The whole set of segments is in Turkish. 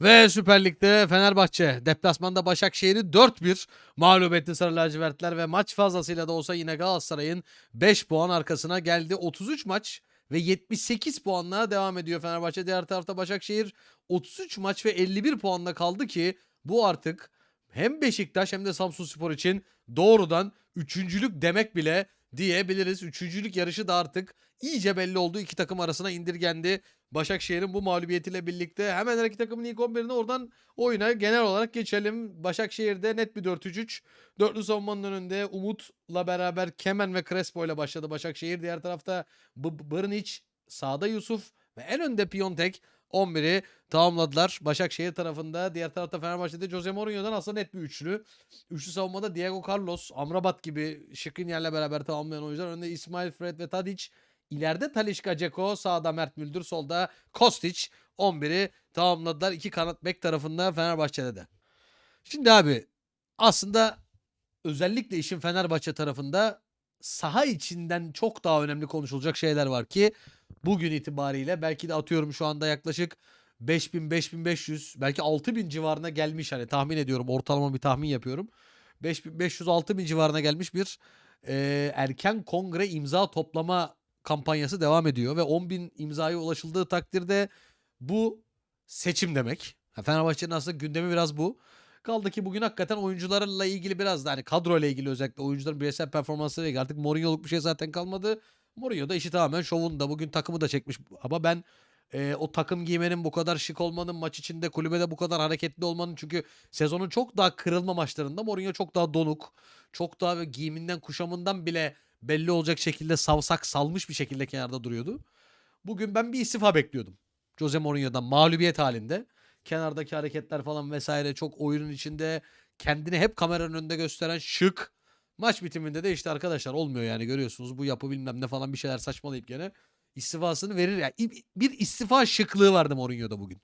Ve Süper Lig'de Fenerbahçe deplasmanda Başakşehir'i 4-1 mağlup etti Sarı Lacivertler ve maç fazlasıyla da olsa yine Galatasaray'ın 5 puan arkasına geldi. 33 maç ve 78 puanla devam ediyor Fenerbahçe. Diğer tarafta Başakşehir 33 maç ve 51 puanla kaldı ki bu artık hem Beşiktaş hem de Samsunspor için doğrudan üçüncülük demek bile diyebiliriz. Üçüncülük yarışı da artık iyice belli oldu. İki takım arasına indirgendi. Başakşehir'in bu mağlubiyetiyle birlikte hemen her iki takımın ilk 11'ine oradan oyuna genel olarak geçelim. Başakşehir'de net bir 4-3-3. Dörtlü savunmanın önünde Umut'la beraber Kemen ve Crespo ile başladı Başakşehir. Diğer tarafta Brnic, sağda Yusuf ve en önde Piontek 11'i tamamladılar. Başakşehir tarafında diğer tarafta Fenerbahçe'de Jose Mourinho'dan aslında net bir üçlü. Üçlü savunmada Diego Carlos, Amrabat gibi Şikrinyer'le beraber tamamlayan oyuncular. Önde İsmail, Fred ve Tadic. İleride Talişka Ceko, sağda Mert Müldür, solda Kostić 11'i tamamladılar. İki kanat bek tarafında Fenerbahçe'de de. Şimdi abi aslında özellikle işin Fenerbahçe tarafında saha içinden çok daha önemli konuşulacak şeyler var ki bugün itibariyle belki de atıyorum şu anda yaklaşık 5000 5500 belki 6000 civarına gelmiş hani tahmin ediyorum ortalama bir tahmin yapıyorum. 5500 6000 civarına gelmiş bir e, erken kongre imza toplama kampanyası devam ediyor ve 10.000 imzaya ulaşıldığı takdirde bu seçim demek. Fenerbahçe'nin aslında gündemi biraz bu. Kaldı ki bugün hakikaten oyuncularla ilgili biraz da hani kadro ile ilgili özellikle oyuncuların bireysel performanslarıyla ilgili artık Mourinho'luk bir şey zaten kalmadı. Mourinho da işi tamamen şovunda. Bugün takımı da çekmiş ama ben e, o takım giymenin bu kadar şık olmanın maç içinde kulübede bu kadar hareketli olmanın çünkü sezonun çok daha kırılma maçlarında Mourinho çok daha donuk. Çok daha giyiminden kuşamından bile belli olacak şekilde savsak salmış bir şekilde kenarda duruyordu. Bugün ben bir istifa bekliyordum. Jose Mourinho'dan mağlubiyet halinde. Kenardaki hareketler falan vesaire çok oyunun içinde kendini hep kameranın önünde gösteren şık. Maç bitiminde de işte arkadaşlar olmuyor yani görüyorsunuz bu yapı bilmem ne falan bir şeyler saçmalayıp gene istifasını verir. Yani bir istifa şıklığı vardı Mourinho'da bugün.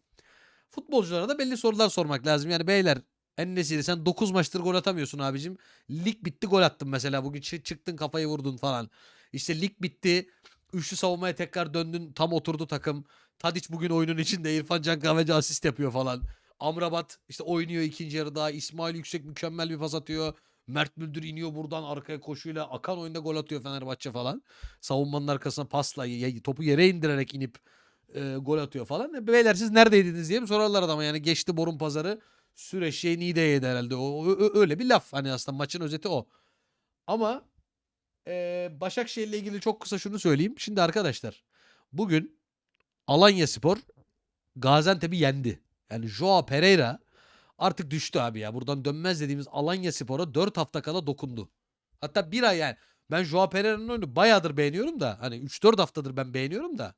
Futbolculara da belli sorular sormak lazım. Yani beyler Ennesiri sen 9 maçtır gol atamıyorsun abicim. Lig bitti gol attın mesela. Bugün çı- çıktın kafayı vurdun falan. İşte lig bitti. Üçlü savunmaya tekrar döndün. Tam oturdu takım. Tadic bugün oyunun içinde. İrfan Can Kahveci asist yapıyor falan. Amrabat işte oynuyor ikinci yarıda. İsmail Yüksek mükemmel bir pas atıyor. Mert Müldür iniyor buradan arkaya koşuyla. Akan oyunda gol atıyor Fenerbahçe falan. Savunmanın arkasına pasla topu yere indirerek inip e, gol atıyor falan. E, Beyler siz neredeydiniz diye mi sorarlar adama yani geçti borun pazarı süreç de yedi herhalde. O, ö- öyle bir laf hani aslında maçın özeti o. Ama e, Başakşehir'le ilgili çok kısa şunu söyleyeyim. Şimdi arkadaşlar bugün Alanya Spor Gaziantep'i yendi. Yani Joao Pereira artık düştü abi ya. Buradan dönmez dediğimiz Alanya Spor'a 4 hafta kala dokundu. Hatta bir ay yani. Ben Joao Pereira'nın oyunu bayağıdır beğeniyorum da. Hani 3-4 haftadır ben beğeniyorum da.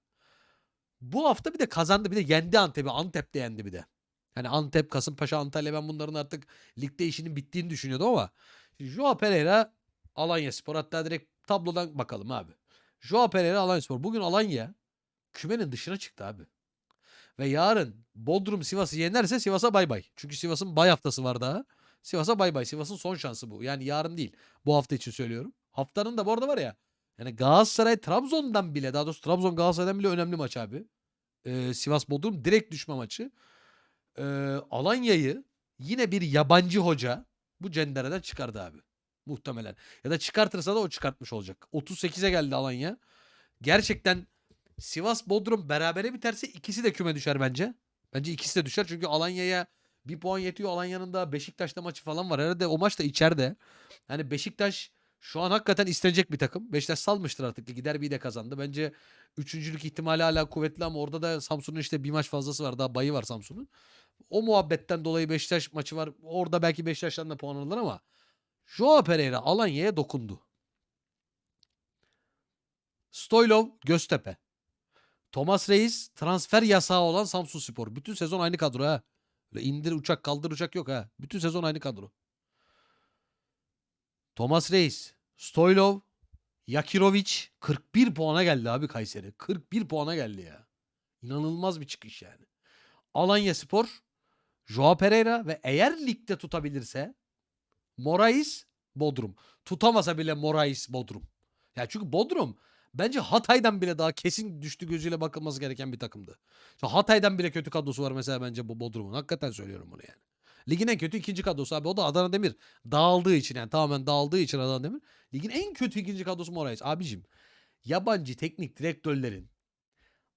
Bu hafta bir de kazandı. Bir de yendi Antep'i. Antep'te yendi bir de. Hani Antep, Kasımpaşa, Antalya ben bunların artık ligde işinin bittiğini düşünüyordum ama Joao Pereira Alanya Spor hatta direkt tablodan bakalım abi. Joao Pereira Alanya Spor. Bugün Alanya kümenin dışına çıktı abi. Ve yarın Bodrum Sivas'ı yenerse Sivas'a bay bay. Çünkü Sivas'ın bay haftası var daha. Sivas'a bay bay. Sivas'ın son şansı bu. Yani yarın değil. Bu hafta için söylüyorum. Haftanın da bu arada var ya. Yani Galatasaray Trabzon'dan bile daha doğrusu Trabzon Galatasaray'dan bile önemli maç abi. Ee, Sivas Bodrum direkt düşme maçı. Ee, Alanya'yı yine bir yabancı hoca bu cendereden çıkardı abi. Muhtemelen. Ya da çıkartırsa da o çıkartmış olacak. 38'e geldi Alanya. Gerçekten Sivas Bodrum berabere biterse ikisi de küme düşer bence. Bence ikisi de düşer çünkü Alanya'ya bir puan yetiyor. Alanya'nın da Beşiktaş'ta maçı falan var. Herhalde o maç da içeride. Hani Beşiktaş şu an hakikaten istenecek bir takım. Beşiktaş salmıştır artık. Ligi derbiyi de kazandı. Bence üçüncülük ihtimali hala kuvvetli ama orada da Samsun'un işte bir maç fazlası var. Daha bayı var Samsun'un. O muhabbetten dolayı Beşiktaş maçı var. Orada belki Beşiktaş'tan da puan alırlar ama Joao Pereira Alanya'ya dokundu. Stoylov Göztepe. Thomas Reis transfer yasağı olan Samsun Spor. Bütün sezon aynı kadro ha. Öyle indir uçak kaldır uçak yok ha. Bütün sezon aynı kadro. Thomas Reis, Stoylov, Yakirovic 41 puana geldi abi Kayseri. 41 puana geldi ya. İnanılmaz bir çıkış yani. Alanya Spor, Joao Pereira ve eğer ligde tutabilirse Morais, Bodrum. Tutamasa bile Morais, Bodrum. Ya çünkü Bodrum Bence Hatay'dan bile daha kesin düştü gözüyle bakılması gereken bir takımdı. İşte Hatay'dan bile kötü kadrosu var mesela bence bu Bodrum'un. Hakikaten söylüyorum bunu yani. Ligin en kötü ikinci kadrosu abi. O da Adana Demir. Dağıldığı için yani tamamen dağıldığı için Adana Demir. Ligin en kötü ikinci kadrosu Moraes. Abicim yabancı teknik direktörlerin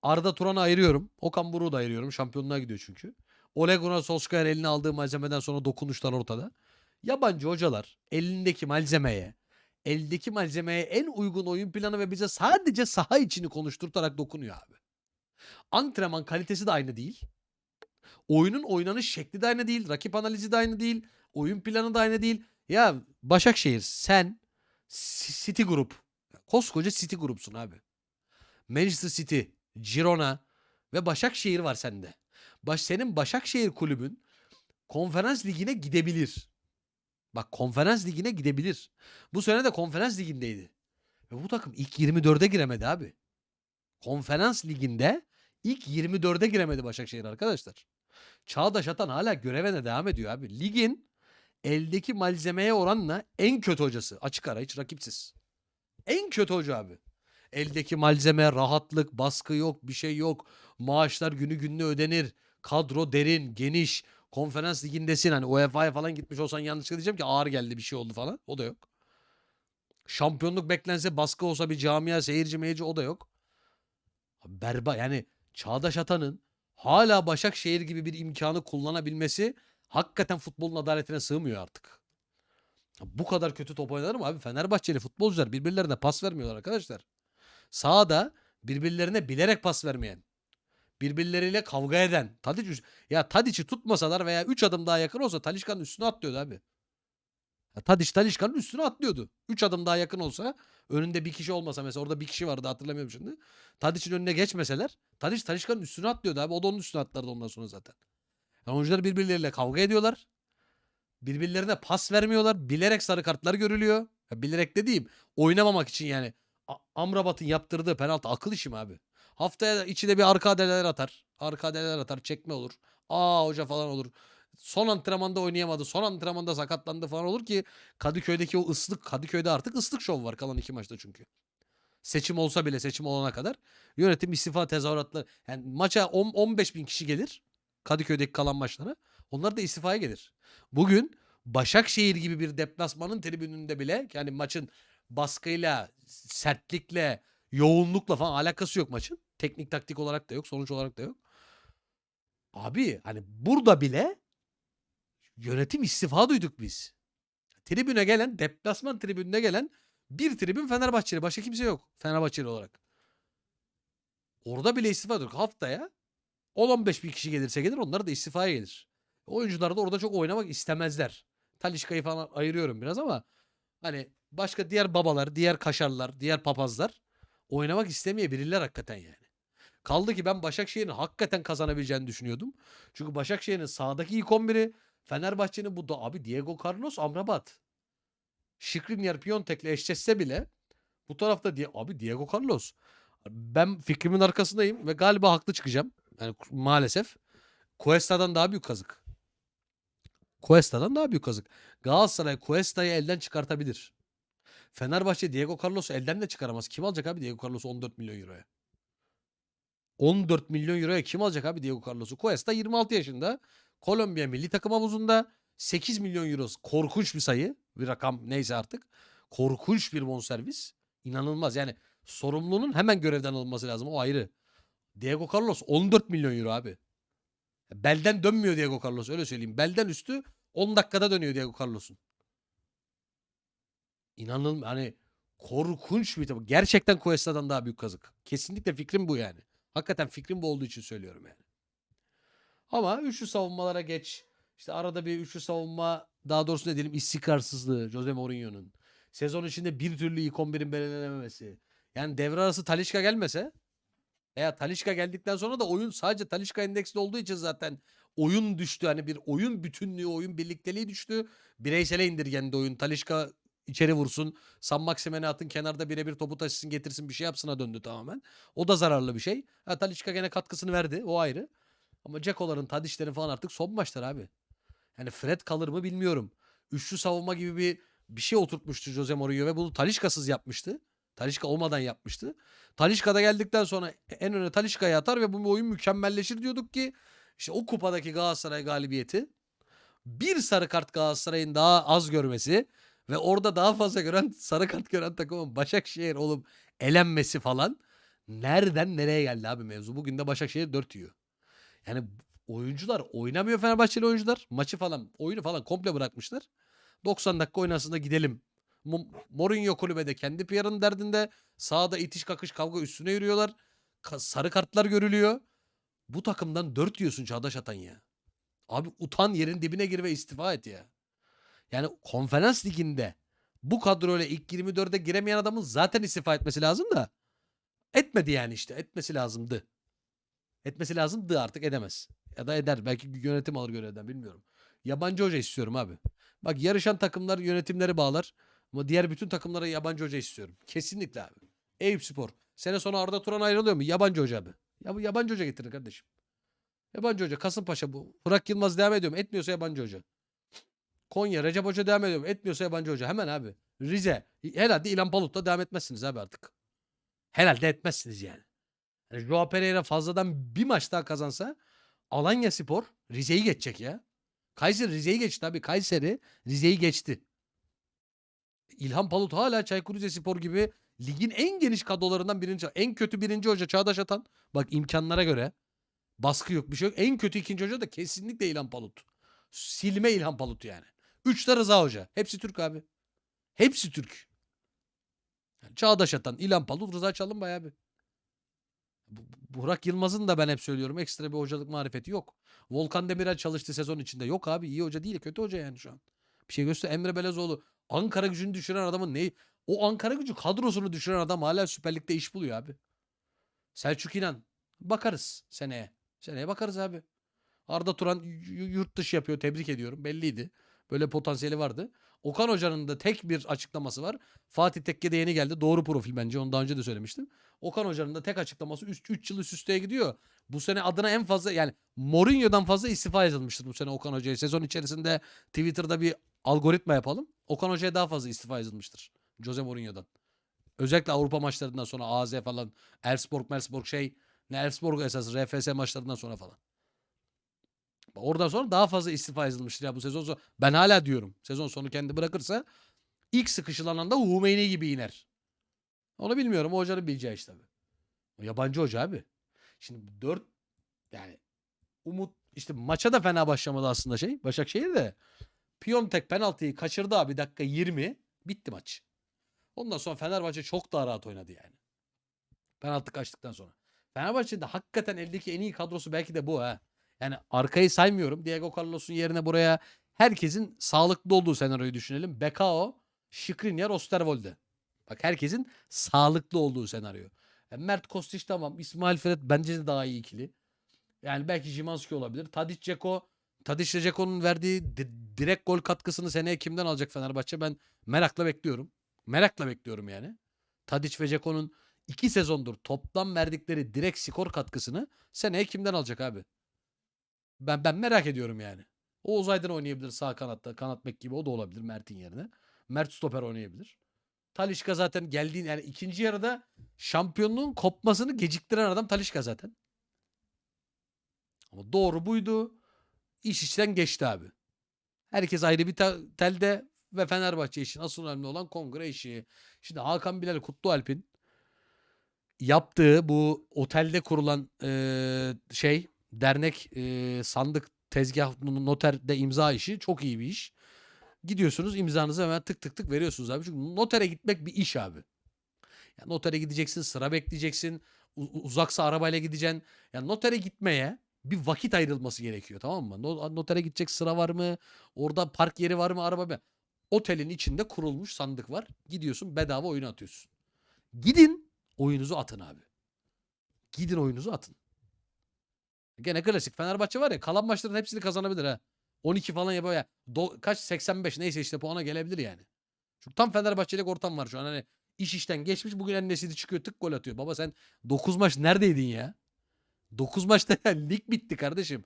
Arda Turan'ı ayırıyorum. Okan Buruk'u da ayırıyorum. Şampiyonluğa gidiyor çünkü. Ole Gunnar Solskjaer eline aldığı malzemeden sonra dokunuşlar ortada. Yabancı hocalar elindeki malzemeye, eldeki malzemeye en uygun oyun planı ve bize sadece saha içini konuşturtarak dokunuyor abi. Antrenman kalitesi de aynı değil. Oyunun oynanış şekli de aynı değil. Rakip analizi de aynı değil. Oyun planı da aynı değil. Ya Başakşehir sen City Group. Koskoca City Group'sun abi. Manchester City, Girona ve Başakşehir var sende. Baş, senin Başakşehir kulübün konferans ligine gidebilir. Bak konferans ligine gidebilir. Bu sene de konferans ligindeydi. Ve bu takım ilk 24'e giremedi abi. Konferans liginde ilk 24'e giremedi Başakşehir arkadaşlar. Çağdaş Atan hala görevine devam ediyor abi. Ligin eldeki malzemeye oranla en kötü hocası. Açık ara hiç rakipsiz. En kötü hoca abi. Eldeki malzeme, rahatlık, baskı yok, bir şey yok. Maaşlar günü gününe ödenir. Kadro derin, geniş. Konferans ligindesin. Hani UEFA'ya falan gitmiş olsan yanlışlıkla diyeceğim ki ağır geldi bir şey oldu falan. O da yok. Şampiyonluk beklense baskı olsa bir camia, seyirci meyirci o da yok. Berba yani Çağdaş Atan'ın hala Başakşehir gibi bir imkanı kullanabilmesi hakikaten futbolun adaletine sığmıyor artık. Bu kadar kötü top oynanır mı abi? Fenerbahçeli futbolcular birbirlerine pas vermiyorlar arkadaşlar. Sahada birbirlerine bilerek pas vermeyen, birbirleriyle kavga eden. Tadic ya Tadic'i tutmasalar veya 3 adım daha yakın olsa Talişka'nın üstüne atlıyordu abi. Ya Tadic Talişka'nın üstüne atlıyordu. 3 adım daha yakın olsa önünde bir kişi olmasa mesela orada bir kişi vardı hatırlamıyorum şimdi. Tadic'in önüne geçmeseler Tadic Talişka'nın üstüne atlıyordu abi. O da onun üstüne atlardı ondan sonra zaten. Yani oyuncular birbirleriyle kavga ediyorlar. Birbirlerine pas vermiyorlar. Bilerek sarı kartlar görülüyor. Ya bilerek dediğim oynamamak için yani. Amrabat'ın yaptırdığı penaltı akıl işi mi abi? Haftaya içine bir arka adeleler atar. Arka adeleler atar. Çekme olur. Aa hoca falan olur. Son antrenmanda oynayamadı. Son antrenmanda sakatlandı falan olur ki Kadıköy'deki o ıslık Kadıköy'de artık ıslık şov var kalan iki maçta çünkü. Seçim olsa bile seçim olana kadar yönetim istifa tezahüratları yani maça 10 15 bin kişi gelir Kadıköy'deki kalan maçlara. Onlar da istifaya gelir. Bugün Başakşehir gibi bir deplasmanın tribününde bile yani maçın baskıyla, sertlikle, yoğunlukla falan alakası yok maçın. Teknik taktik olarak da yok, sonuç olarak da yok. Abi hani burada bile yönetim istifa duyduk biz. Tribüne gelen, deplasman tribününe gelen bir tribün Fenerbahçeli. Başka kimse yok Fenerbahçeli olarak. Orada bile istifa duyduk. Haftaya 10-15 bin kişi gelirse gelir onlar da istifaya gelir. Oyuncular da orada çok oynamak istemezler. Talişka'yı falan ayırıyorum biraz ama hani başka diğer babalar, diğer kaşarlar, diğer papazlar oynamak istemeyebilirler hakikaten yani. Kaldı ki ben Başakşehir'in hakikaten kazanabileceğini düşünüyordum. Çünkü Başakşehir'in sağdaki ilk 11'i Fenerbahçe'nin bu da abi Diego Carlos Amrabat. Şikrinyar Piontek'le eşleşse bile bu tarafta diye abi Diego Carlos. Ben fikrimin arkasındayım ve galiba haklı çıkacağım. Yani maalesef Cuesta'dan daha büyük kazık. Cuesta'dan daha büyük kazık. Galatasaray Cuesta'yı elden çıkartabilir. Fenerbahçe Diego Carlos'u elden de çıkaramaz. Kim alacak abi Diego Carlos'u 14 milyon euroya? 14 milyon euroya kim alacak abi Diego Carlos'u? Cuesta 26 yaşında. Kolombiya milli takım havuzunda 8 milyon euro. Korkunç bir sayı. Bir rakam neyse artık. Korkunç bir bonservis. İnanılmaz. Yani sorumlunun hemen görevden alınması lazım. O ayrı. Diego Carlos 14 milyon euro abi. Belden dönmüyor Diego Carlos öyle söyleyeyim. Belden üstü 10 dakikada dönüyor Diego Carlos'un. İnanılmaz hani korkunç bir tabi. Gerçekten Cuesta'dan daha büyük kazık. Kesinlikle fikrim bu yani. Hakikaten fikrim bu olduğu için söylüyorum yani. Ama üçlü savunmalara geç. İşte arada bir üçlü savunma daha doğrusu ne diyelim istikrarsızlığı Jose Mourinho'nun. Sezon içinde bir türlü ilk 11'in belirlenememesi. Yani devre arası Talişka gelmese veya Talişka geldikten sonra da oyun sadece Talişka endeksli olduğu için zaten oyun düştü. Hani bir oyun bütünlüğü, oyun birlikteliği düştü. Bireysele indirgendi oyun. Talişka içeri vursun. San Maximen'e atın kenarda birebir topu taşısın getirsin bir şey yapsına döndü tamamen. O da zararlı bir şey. Ha, Talişka gene katkısını verdi. O ayrı. Ama Ceko'ların, Tadişlerin falan artık son maçlar abi. Yani Fred kalır mı bilmiyorum. Üçlü savunma gibi bir bir şey oturtmuştu Jose Mourinho ve bunu Talişka'sız yapmıştı. Talişka olmadan yapmıştı. Talişka da geldikten sonra en öne Talişka'yı atar ve bu oyun mükemmelleşir diyorduk ki işte o kupadaki Galatasaray galibiyeti bir sarı kart Galatasaray'ın daha az görmesi ve orada daha fazla gören sarı kart gören takımın Başakşehir olup elenmesi falan nereden nereye geldi abi mevzu. Bugün de Başakşehir 4 yiyor. Yani oyuncular oynamıyor Fenerbahçeli oyuncular. Maçı falan oyunu falan komple bırakmışlar. 90 dakika oynasın da gidelim. Mo- Mourinho kulübede kendi PR'ın derdinde. Sağda itiş kakış kavga üstüne yürüyorlar. Sarı kartlar görülüyor. Bu takımdan 4 diyorsun Çağdaş Atan ya. Abi utan yerin dibine gir ve istifa et ya. Yani konferans liginde bu kadroyla ilk 24'e giremeyen adamın zaten istifa etmesi lazım da. Etmedi yani işte. Etmesi lazımdı. Etmesi lazımdı artık edemez. Ya da eder. Belki yönetim alır görevden bilmiyorum. Yabancı hoca istiyorum abi. Bak yarışan takımlar yönetimleri bağlar. Ama diğer bütün takımlara yabancı hoca istiyorum. Kesinlikle abi. Eyüp Spor. Sene sonu Arda Turan ayrılıyor mu? Yabancı hoca abi. Ya bu yabancı hoca getirin kardeşim. Yabancı hoca. Kasımpaşa bu. Burak Yılmaz devam ediyor mu? Etmiyorsa yabancı hoca. Konya. Recep Hoca devam ediyor? Etmiyorsa yabancı hoca. Hemen abi. Rize. Herhalde İlhan Palut'la devam etmezsiniz abi artık. Herhalde etmezsiniz yani. yani Joao Pereira fazladan bir maç daha kazansa Alanya Spor Rize'yi geçecek ya. Kayseri Rize'yi geçti abi. Kayseri Rize'yi geçti. İlhan Palut hala Çaykur Rizespor gibi ligin en geniş kadrolarından birinci. En kötü birinci hoca Çağdaş Atan. Bak imkanlara göre. Baskı yok bir şey yok. En kötü ikinci hoca da kesinlikle İlhan Palut. Silme İlhan Palut yani. Üç de Rıza Hoca. Hepsi Türk abi. Hepsi Türk. Yani Çağdaş Atan, İlhan Palut, Rıza Çalınbay abi. Bu- Burak Yılmaz'ın da ben hep söylüyorum ekstra bir hocalık marifeti yok. Volkan Demirel çalıştı sezon içinde. Yok abi iyi hoca değil kötü hoca yani şu an. Bir şey göster Emre Belezoğlu Ankara gücünü düşüren adamın neyi? O Ankara gücü kadrosunu düşüren adam hala Süper Lig'de iş buluyor abi. Selçuk İnan. Bakarız seneye. Seneye bakarız abi. Arda Turan yurt dışı yapıyor. Tebrik ediyorum. Belliydi. Böyle potansiyeli vardı. Okan Hoca'nın da tek bir açıklaması var. Fatih Tekke de yeni geldi. Doğru profil bence. Onu daha önce de söylemiştim. Okan Hoca'nın da tek açıklaması 3 yıl üst üsteye gidiyor. Bu sene adına en fazla yani Mourinho'dan fazla istifa yazılmıştır bu sene Okan Hoca'ya. Sezon içerisinde Twitter'da bir algoritma yapalım. Okan Hoca'ya daha fazla istifa yazılmıştır. Jose Mourinho'dan. Özellikle Avrupa maçlarından sonra AZ falan Elfsborg, Melsborg şey ne Elfsborg esas RFS maçlarından sonra falan. Oradan sonra daha fazla istifa yazılmıştır ya bu sezon sonu. Ben hala diyorum. Sezon sonu kendi bırakırsa ilk sıkışılan anda Humeyni gibi iner. Onu bilmiyorum. O hocanın bileceği iş tabii. Yabancı hoca abi. Şimdi 4 yani Umut işte maça da fena başlamadı aslında şey. Başakşehir de. Piontek penaltıyı kaçırdı abi dakika 20. Bitti maç. Ondan sonra Fenerbahçe çok daha rahat oynadı yani. Penaltı kaçtıktan sonra. Fenerbahçe'de hakikaten eldeki en iyi kadrosu belki de bu ha. Yani arkayı saymıyorum. Diego Carlos'un yerine buraya herkesin sağlıklı olduğu senaryoyu düşünelim. Bekao, Skriniar, Osterwolde. Bak herkesin sağlıklı olduğu senaryo. Yani Mert Kostić tamam. İsmail Fred bence de daha iyi ikili. Yani belki Jimanski olabilir. Tadic Ceko Tadic Ceko'nun verdiği di- direkt gol katkısını seneye kimden alacak Fenerbahçe? Ben merakla bekliyorum. Merakla bekliyorum yani. Tadic ve Ceko'nun iki sezondur toplam verdikleri direkt skor katkısını seneye kimden alacak abi? Ben ben merak ediyorum yani. Oğuz Aydın oynayabilir sağ kanatta. Kanat bek gibi o da olabilir Mert'in yerine. Mert stoper oynayabilir. Talişka zaten geldiğin yani ikinci yarıda şampiyonluğun kopmasını geciktiren adam Talişka zaten. Ama doğru buydu. İş işten geçti abi. Herkes ayrı bir te- telde ve Fenerbahçe için asıl önemli olan kongre işi. Şimdi Hakan Bilal Kutlualp'in yaptığı bu otelde kurulan eee, şey dernek eee, sandık tezgah noterde imza işi çok iyi bir iş. Gidiyorsunuz imzanızı hemen tık tık tık veriyorsunuz abi. Çünkü notere gitmek bir iş abi. Ya notere gideceksin, sıra bekleyeceksin. uzaksa arabayla gideceksin. Ya notere gitmeye bir vakit ayrılması gerekiyor tamam mı? No- Notere gidecek sıra var mı? Orada park yeri var mı? Araba mı? Otelin içinde kurulmuş sandık var. Gidiyorsun bedava oyunu atıyorsun. Gidin oyunuzu atın abi. Gidin oyunuzu atın. Gene klasik Fenerbahçe var ya kalan maçların hepsini kazanabilir ha. 12 falan yapıyor ya. Do- kaç 85 neyse işte puana gelebilir yani. Çünkü tam Fenerbahçelik ortam var şu an. Hani iş işten geçmiş bugün Enesidi çıkıyor tık gol atıyor. Baba sen 9 maç neredeydin ya? 9 maçta lig bitti kardeşim.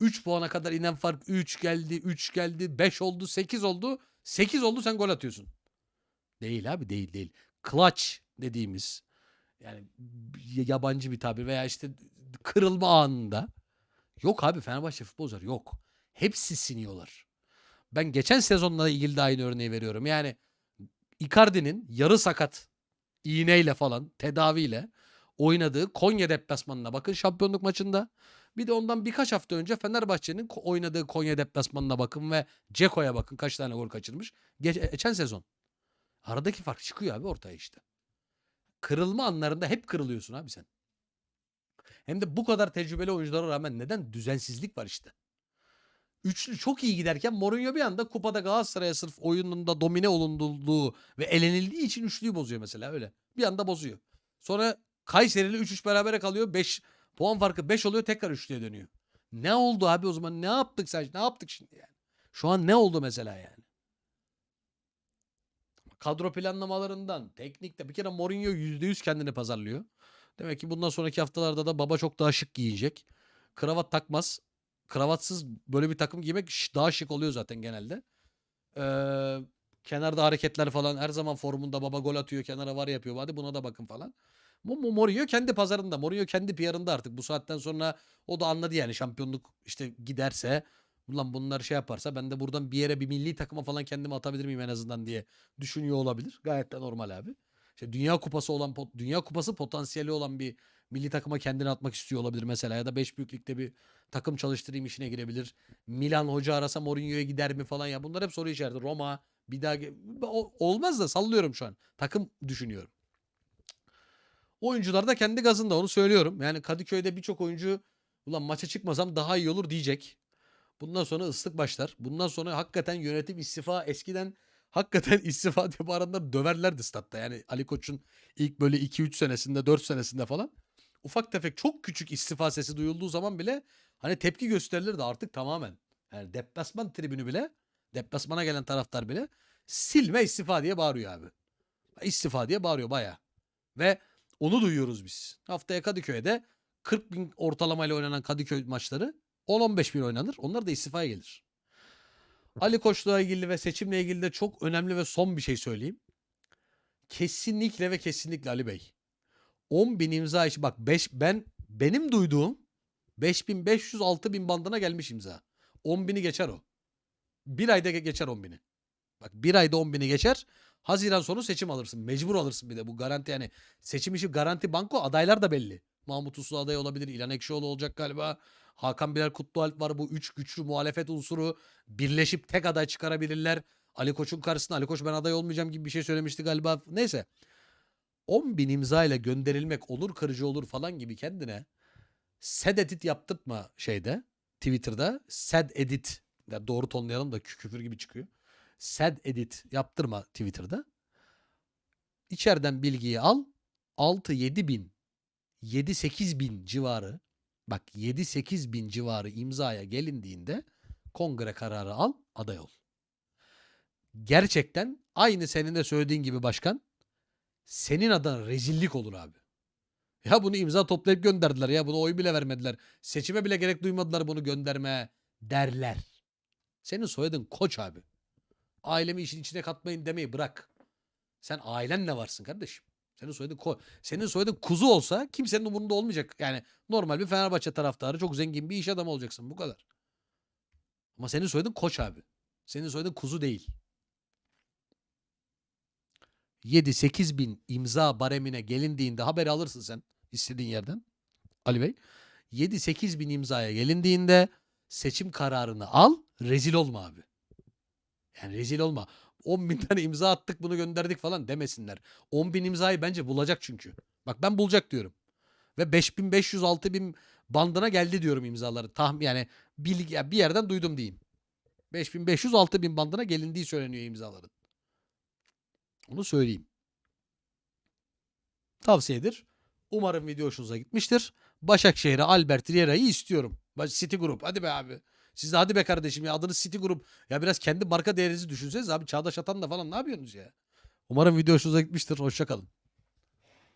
3 puana kadar inen fark 3 geldi, 3 geldi, 5 oldu, 8 oldu. 8 oldu sen gol atıyorsun. Değil abi değil değil. Clutch dediğimiz yani yabancı bir tabir veya işte kırılma anında yok abi Fenerbahçe futbolcular yok. Hepsi siniyorlar. Ben geçen sezonla ilgili de aynı örneği veriyorum. Yani Icardi'nin yarı sakat iğneyle falan tedaviyle oynadığı Konya deplasmanına bakın şampiyonluk maçında. Bir de ondan birkaç hafta önce Fenerbahçe'nin oynadığı Konya deplasmanına bakın ve Ceko'ya bakın kaç tane gol kaçırmış. Geç- geçen sezon. Aradaki fark çıkıyor abi ortaya işte. Kırılma anlarında hep kırılıyorsun abi sen. Hem de bu kadar tecrübeli oyunculara rağmen neden düzensizlik var işte. Üçlü çok iyi giderken Mourinho bir anda kupada Galatasaray'a sırf oyununda domine olunduğu ve elenildiği için üçlüyü bozuyor mesela öyle. Bir anda bozuyor. Sonra Kayseri'yle 3-3 berabere kalıyor. 5 puan farkı 5 oluyor tekrar üçlüye dönüyor. Ne oldu abi o zaman? Ne yaptık sen? Ne yaptık şimdi yani? Şu an ne oldu mesela yani? Kadro planlamalarından, teknikte bir kere Mourinho %100 kendini pazarlıyor. Demek ki bundan sonraki haftalarda da baba çok daha şık giyecek. Kravat takmaz. Kravatsız böyle bir takım giymek daha şık oluyor zaten genelde. Ee, kenarda hareketler falan her zaman formunda baba gol atıyor kenara var yapıyor. Hadi buna da bakın falan. Bu Mo- Mourinho kendi pazarında. Mourinho kendi PR'ında artık. Bu saatten sonra o da anladı yani şampiyonluk işte giderse ulan bunlar şey yaparsa ben de buradan bir yere bir milli takıma falan kendimi atabilir miyim en azından diye düşünüyor olabilir. Gayet de normal abi. İşte Dünya Kupası olan Dünya Kupası potansiyeli olan bir milli takıma kendini atmak istiyor olabilir mesela ya da 5 büyük ligde bir takım çalıştırayım işine girebilir. Milan hoca arasa Mourinho'ya gider mi falan ya bunlar hep soru işareti. Roma bir daha olmaz da sallıyorum şu an. Takım düşünüyorum. Oyuncular da kendi gazında onu söylüyorum. Yani Kadıköy'de birçok oyuncu ulan maça çıkmasam daha iyi olur diyecek. Bundan sonra ıslık başlar. Bundan sonra hakikaten yönetim istifa eskiden hakikaten istifa diye bağıranlar döverlerdi statta. Yani Ali Koç'un ilk böyle 2-3 senesinde 4 senesinde falan ufak tefek çok küçük istifa sesi duyulduğu zaman bile hani tepki gösterilirdi artık tamamen. Yani deplasman tribünü bile deplasmana gelen taraftar bile silme istifa diye bağırıyor abi. İstifa diye bağırıyor baya. Ve onu duyuyoruz biz. Haftaya Kadıköy'de 40 bin ortalamayla oynanan Kadıköy maçları 10-15 bin oynanır. Onlar da istifaya gelir. Ali Koç'la ilgili ve seçimle ilgili de çok önemli ve son bir şey söyleyeyim. Kesinlikle ve kesinlikle Ali Bey. 10 bin imza işi bak 5 ben benim duyduğum 5500 6000 bandına gelmiş imza. 10 bini geçer o. Bir ayda ge- geçer 10 bini. Bak bir ayda 10 bini geçer. Haziran sonu seçim alırsın. Mecbur alırsın bir de bu garanti yani. Seçim işi garanti banko adaylar da belli. Mahmut Uslu aday olabilir. İlhan Ekşioğlu olacak galiba. Hakan Bilal Kutlualp var. Bu üç güçlü muhalefet unsuru birleşip tek aday çıkarabilirler. Ali Koç'un karşısına Ali Koç ben aday olmayacağım gibi bir şey söylemişti galiba. Neyse. 10 bin imza ile gönderilmek olur kırıcı olur falan gibi kendine sad edit yaptırtma şeyde Twitter'da sad edit ya doğru tonlayalım da kü- küfür gibi çıkıyor. Sad edit yaptırma Twitter'da. İçeriden bilgiyi al. 6-7 bin 7-8 bin civarı bak 7-8 bin civarı imzaya gelindiğinde kongre kararı al aday ol. Gerçekten aynı senin de söylediğin gibi başkan senin adına rezillik olur abi. Ya bunu imza toplayıp gönderdiler ya bunu oy bile vermediler. Seçime bile gerek duymadılar bunu göndermeye derler. Senin soyadın koç abi. Ailemi işin içine katmayın demeyi bırak. Sen ailenle varsın kardeşim. Senin soyadın ko senin soyadın kuzu olsa kimsenin umurunda olmayacak. Yani normal bir Fenerbahçe taraftarı çok zengin bir iş adamı olacaksın bu kadar. Ama senin soyadın koç abi. Senin soyadın kuzu değil. 7-8 bin imza baremine gelindiğinde haberi alırsın sen istediğin yerden. Ali Bey. 7-8 bin imzaya gelindiğinde seçim kararını al rezil olma abi. Yani rezil olma. 10 bin tane imza attık bunu gönderdik falan demesinler. 10 bin imzayı bence bulacak çünkü. Bak ben bulacak diyorum. Ve 5500 6000 bandına geldi diyorum imzaları. Tahmin yani bilgi, bir yerden duydum diyeyim. 5500 6000 bandına gelindiği söyleniyor imzaların. Onu söyleyeyim. Tavsiyedir. Umarım video hoşunuza gitmiştir. Başakşehir'e Albert Riera'yı istiyorum. City Group. Hadi be abi. Siz de hadi be kardeşim ya adınız City Group. Ya biraz kendi marka değerinizi düşünseniz abi. Çağdaş Atan da falan ne yapıyorsunuz ya? Umarım video hoşunuza gitmiştir. Hoşçakalın.